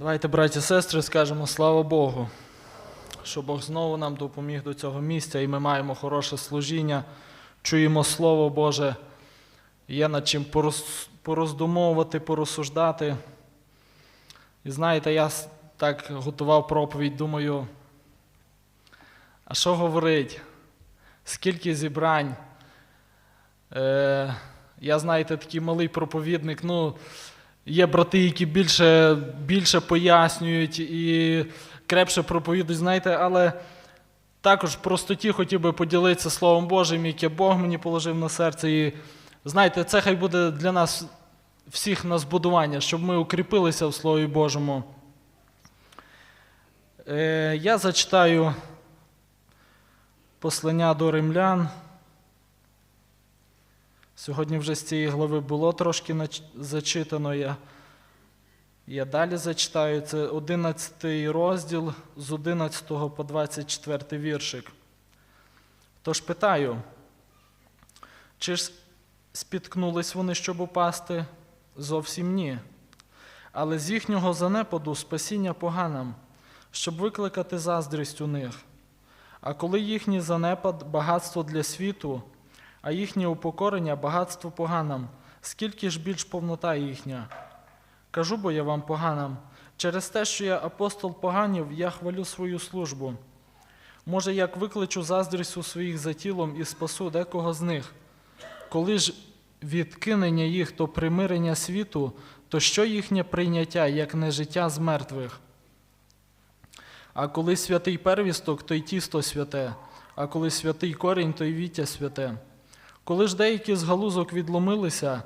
Давайте, браті і сестри, скажемо слава Богу, що Бог знову нам допоміг до цього місця, і ми маємо хороше служіння, чуємо Слово Боже, є над чим пороз- пороздумовувати, порозсуждати. І знаєте, я так готував проповідь, думаю, а що говорить? Скільки зібрань? Е, я, знаєте, такий малий проповідник. ну, Є брати, які більше, більше пояснюють і крепше проповідують, знаєте, але також в простоті хотів би поділитися Словом Божим, яке Бог мені положив на серце. І знаєте, це хай буде для нас всіх на збудування, щоб ми укріпилися в Слові Божому. Е, я зачитаю послання до римлян. Сьогодні вже з цієї глави було трошки зачитано. Я, я далі зачитаю. Це 11 розділ з 11 по 24 віршик. Тож питаю, чи ж спіткнулись вони, щоб упасти? Зовсім ні. Але з їхнього занепаду спасіння поганам, щоб викликати заздрість у них. А коли їхній занепад багатство для світу, а їхнє упокорення багатство поганам, скільки ж більш повнота їхня? Кажу бо я вам поганам, через те, що я апостол поганів, я хвалю свою службу. Може, як викличу заздрість у своїх за тілом і спасу декого з них. Коли ж відкинення їх, то примирення світу, то що їхнє прийняття, як не життя з мертвих? А коли святий первісток, то й тісто святе, а коли святий корінь, то й віття святе. Коли ж деякі з галузок відломилися,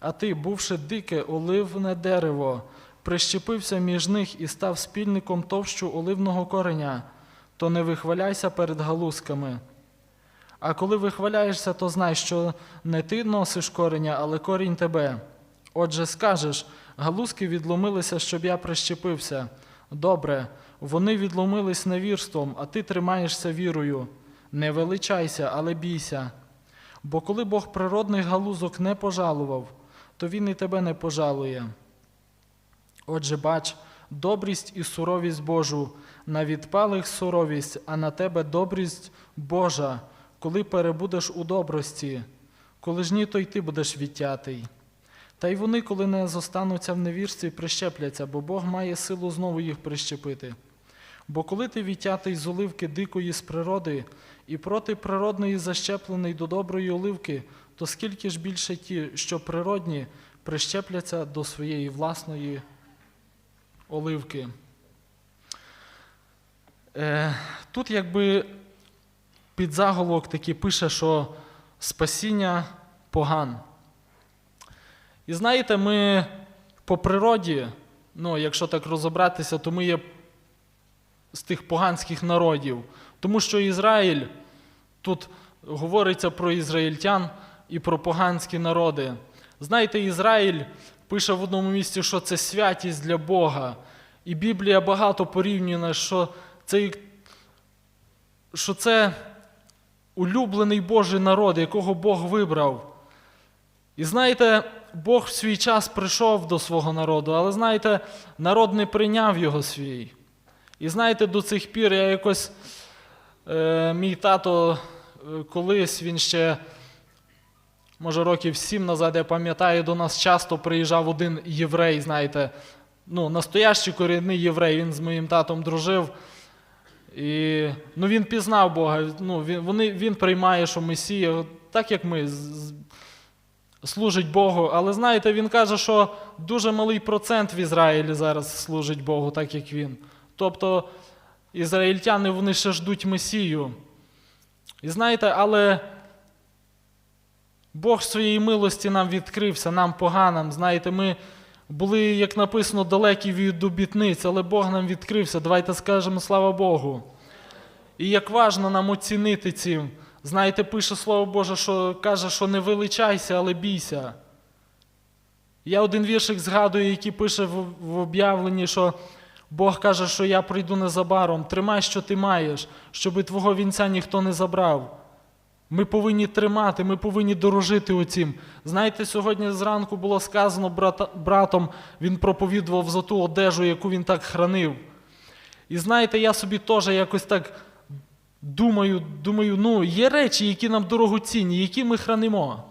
а ти, бувши дике оливне дерево, прищепився між них і став спільником товщу оливного кореня, то не вихваляйся перед галузками. А коли вихваляєшся, то знай, що не ти носиш кореня, але корінь тебе. Отже, скажеш, галузки відломилися, щоб я прищепився. Добре, вони відломились невірством, а ти тримаєшся вірою. Не величайся, але бійся. Бо коли Бог природних галузок не пожалував, то Він і тебе не пожалує. Отже, бач, добрість і суровість Божу, на відпалих суровість, а на тебе добрість Божа, коли перебудеш у добрості, коли ж ні, то й ти будеш відтятий. Та й вони, коли не зостануться в невірстві, прищепляться, бо Бог має силу знову їх прищепити. Бо коли ти відтятий з оливки дикої з природи і проти природної защеплений до доброї оливки, то скільки ж більше ті, що природні, прищепляться до своєї власної оливки. Е, тут якби підзаголовок такий пише, що спасіння поган. І знаєте, ми по природі, ну, якщо так розібратися, то ми є з тих поганських народів. Тому що Ізраїль, тут говориться про ізраїльтян і про поганські народи. Знаєте, Ізраїль пише в одному місці, що це святість для Бога. І Біблія багато порівнює, що це, що це улюблений Божий народ, якого Бог вибрав. І знаєте, Бог в свій час прийшов до свого народу, але знаєте, народ не прийняв його свій. І знаєте, до цих пір я якось, е, мій тато е, колись він ще, може, років сім назад, я пам'ятаю, до нас часто приїжджав один єврей, знаєте, ну, настоящий корінний єврей, він з моїм татом дружив. І ну, він пізнав Бога, ну, він, вони, він приймає, що Месія, так як ми, служить Богу. Але знаєте, він каже, що дуже малий процент в Ізраїлі зараз служить Богу, так як він. Тобто ізраїльтяни вони ще ждуть Месію. І знаєте, але Бог в своїй милості нам відкрився, нам поганим. Знаєте, ми були, як написано, далекі від обітниць, але Бог нам відкрився. Давайте скажемо слава Богу. І як важно нам оцінити цим. Знаєте, пише Слово Боже, що каже, що не величайся, але бійся. Я один віршик згадую, який пише в, в об'явленні, що Бог каже, що я прийду незабаром. Тримай, що ти маєш, щоб твого вінця ніхто не забрав. Ми повинні тримати, ми повинні дорожити оцім. Знаєте, сьогодні зранку було сказано брата, братом, він проповідував за ту одежу, яку він так хранив. І знаєте, я собі теж якось так думаю, думаю, ну, є речі, які нам дорогоцінні, які ми хранимо.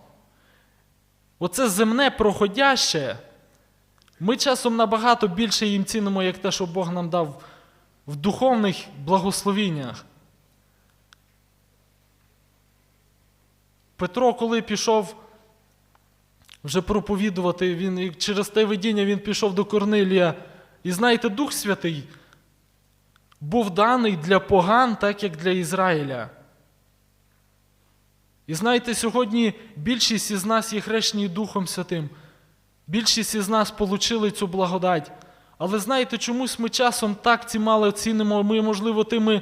Оце земне проходяще. Ми часом набагато більше їм цінимо, як те, що Бог нам дав в духовних благословіннях. Петро, коли пішов вже проповідувати, він через те видіння він пішов до Корнилія. І знаєте, Дух Святий був даний для поган, так як для Ізраїля. І знаєте, сьогодні більшість із нас є хрещені Духом Святим. Більшість із нас отримали цю благодать. Але знаєте, чомусь ми часом так ці мало цінимо, ми, можливо, тими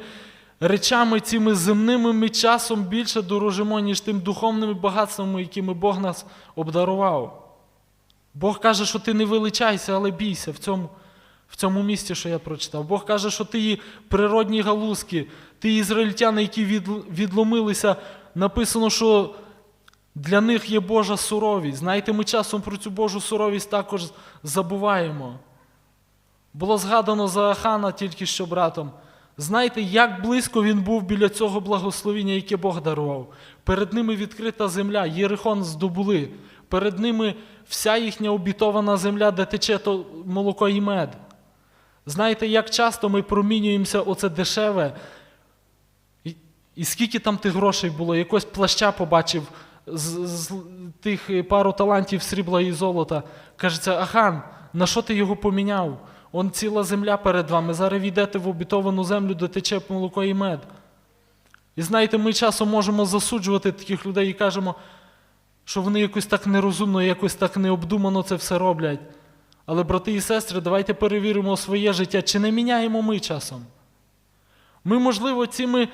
речами, цими земними ми часом більше дорожимо, ніж тим духовними багатствами, якими Бог нас обдарував. Бог каже, що ти не величайся, але бійся в цьому, в цьому місці, що я прочитав. Бог каже, що ти природні галузки, ти ізраїльтяни, які від, відломилися. Написано, що для них є Божа суровість. Знаєте, ми часом про цю Божу суровість також забуваємо. Було згадано за Ахана тільки що братом. Знаєте, як близько він був біля цього благословіння, яке Бог дарував. Перед ними відкрита земля, Єрихон здобули. Перед ними вся їхня обітована земля, де тече то молоко і мед. Знаєте, як часто ми промінюємося оце дешеве, і, і скільки там тих грошей було, якось плаща побачив з, з тих е, пару талантів срібла і золота. Кажеться, Ахан, на що ти його поміняв? Он ціла земля перед вами. Зараз війдете в обітовану землю, де тече молоко і мед. І знаєте, ми часом можемо засуджувати таких людей і кажемо, що вони якось так нерозумно, якось так необдумано це все роблять. Але, брати і сестри, давайте перевіримо своє життя, чи не міняємо ми часом. Ми, можливо, цими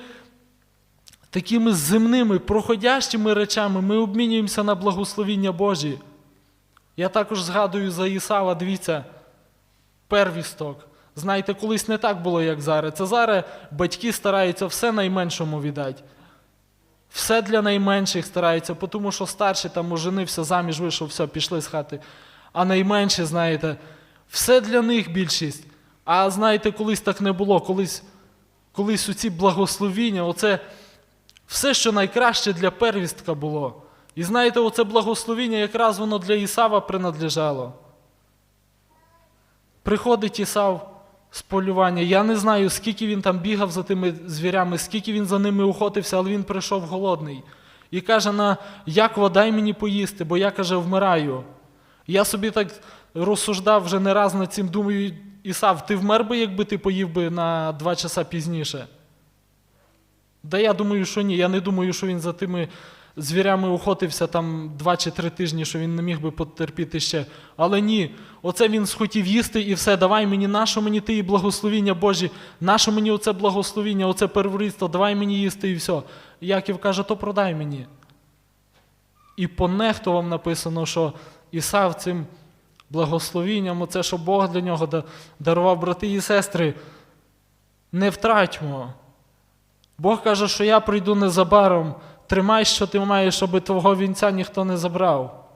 такими земними, проходящими речами ми обмінюємося на благословіння Божі. Я також згадую за Ісава, дивіться, первісток. Знаєте, колись не так було, як зараз. Це зараз батьки стараються все найменшому віддати. Все для найменших стараються, тому що старший там оженився, заміж вийшов, все, пішли з хати. А найменші, знаєте, все для них більшість. А знаєте, колись так не було, колись, колись ці благословіння, оце все, що найкраще для первістка було. І знаєте, оце благословіння якраз воно для Ісава принадлежало. Приходить Ісав з полювання. Я не знаю, скільки він там бігав за тими звірями, скільки він за ними охотився, але він прийшов голодний. І каже: на Якова, дай мені поїсти, бо я каже, вмираю. Я собі так розсуждав вже не раз над цим, думаю, Ісав, ти вмер би, якби ти поїв би на два часа пізніше. Да я думаю, що ні. Я не думаю, що він за тими звірями охотився там два чи три тижні, що він не міг би потерпіти ще. Але ні, оце він схотів їсти і все, давай мені, нащо мені ти і благословіння Божі, нащо мені оце благословіння, оце перворідство, давай мені їсти і все. Яків каже, то продай мені. І по нехтувам написано, що Ісав цим благословінням, оце, що Бог для нього дарував брати і сестри, не втратьмо. Бог каже, що я прийду незабаром, тримай, що ти маєш, щоб твого вінця ніхто не забрав.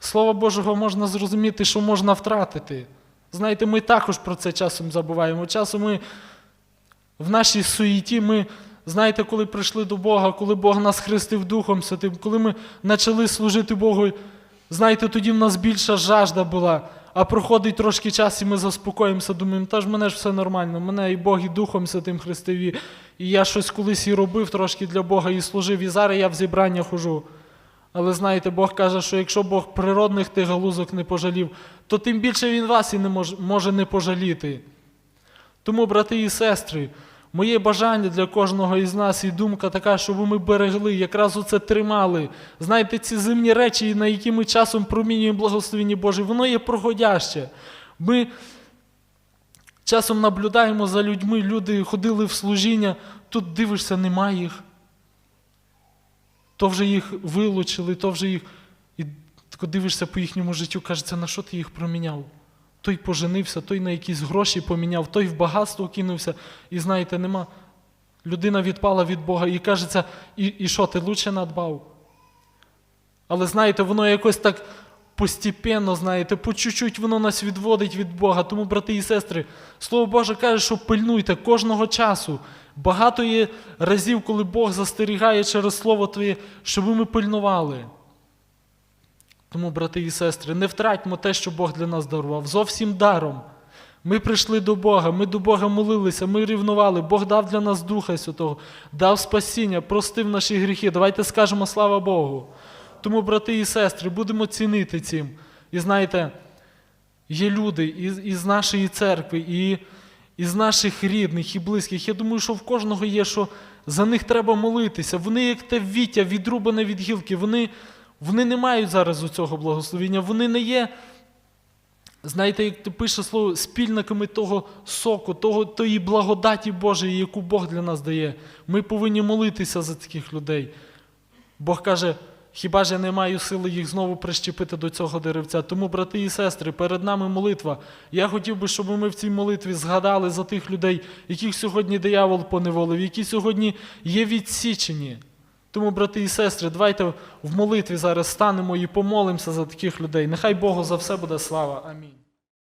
Слово Божого можна зрозуміти, що можна втратити. Знаєте, ми також про це часом забуваємо. Часом ми в нашій суєті, ми, знаєте, коли прийшли до Бога, коли Бог нас хрестив Духом Святим, коли ми почали служити Богу, знаєте, тоді в нас більша жажда була. А проходить трошки час, і ми заспокоїмося, думаємо, та ж мене ж все нормально, мене і Бог, і Духом Святим хрестив, і, я щось колись і робив трошки для Бога, і служив, і зараз я в зібрання хожу. Але знаєте, Бог каже, що якщо Бог природних тих галузок не пожалів, то тим більше Він вас і не мож, може не пожаліти. Тому, брати і сестри, моє бажання для кожного із нас і думка така, щоб ми берегли, якраз оце тримали. Знаєте, ці земні речі, на які ми часом промінюємо благословіння Боже, воно є проходяще. Ми часом наблюдаємо за людьми, люди ходили в служіння, тут дивишся, немає їх. То вже їх вилучили, то вже їх. І дивишся по їхньому життю, кажеться, на що ти їх проміняв? Той поженився, той на якісь гроші поміняв, той в багатство кинувся. І знаєте, нема. людина відпала від Бога і кажеться, і, і що, ти лучше надбав? Але знаєте, воно якось так постепенно, знаєте, по чуть-чуть воно нас відводить від Бога. Тому, брати і сестри, Слово Боже каже, що пильнуйте кожного часу. Багато є разів, коли Бог застерігає через Слово Твоє, щоб ми пильнували. Тому, брати і сестри, не втратьмо те, що Бог для нас дарував, зовсім даром. Ми прийшли до Бога, ми до Бога молилися, ми рівнували. Бог дав для нас Духа Святого, дав спасіння, простив наші гріхи. Давайте скажемо слава Богу. Тому, брати і сестри, будемо цінити цим. І знаєте, є люди із, із нашої церкви, і із наших рідних і близьких. Я думаю, що в кожного є, що за них треба молитися. Вони, як те віття, відрубане від гілки, вони, вони не мають зараз у цього благословення, вони не є. Знаєте, як ти пише слово спільниками того соку, того, тої благодаті Божої, яку Бог для нас дає. Ми повинні молитися за таких людей. Бог каже, хіба ж я не маю сили їх знову прищепити до цього деревця? Тому, брати і сестри, перед нами молитва. Я хотів би, щоб ми в цій молитві згадали за тих людей, яких сьогодні диявол поневолив, які сьогодні є відсічені. Тому, брати і сестри, давайте в молитві зараз станемо і помолимося за таких людей. Нехай Богу за все буде слава. Амінь.